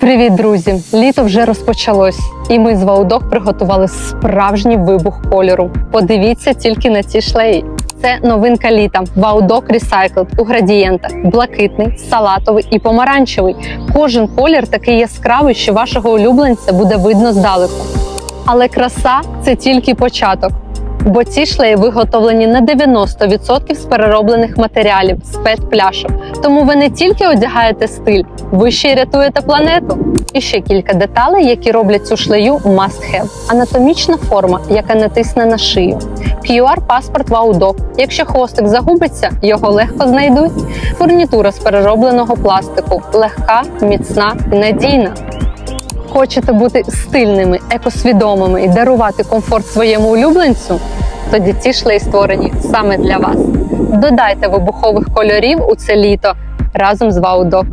Привіт, друзі! Літо вже розпочалось, і ми з Ваудок приготували справжній вибух кольору. Подивіться тільки на ці шлеї. Це новинка літа Ваудок Recycled у градієнтах: блакитний, салатовий і помаранчевий. Кожен колір такий яскравий, що вашого улюбленця буде видно здалеку. Але краса це тільки початок. Бо ці шлеї виготовлені на 90% з перероблених матеріалів з пет-пляшок. Тому ви не тільки одягаєте стиль, ви ще й рятуєте планету. І ще кілька деталей, які роблять цю шлею must have. Анатомічна форма, яка натисне на шию. QR-паспорт Ваудок. Якщо хвостик загубиться, його легко знайдуть. Фурнітура з переробленого пластику, легка, міцна і надійна. Хочете бути стильними, екосвідомими і дарувати комфорт своєму улюбленцю? Тоді ці шлеї створені саме для вас. Додайте вибухових кольорів у це літо разом з Ваудок.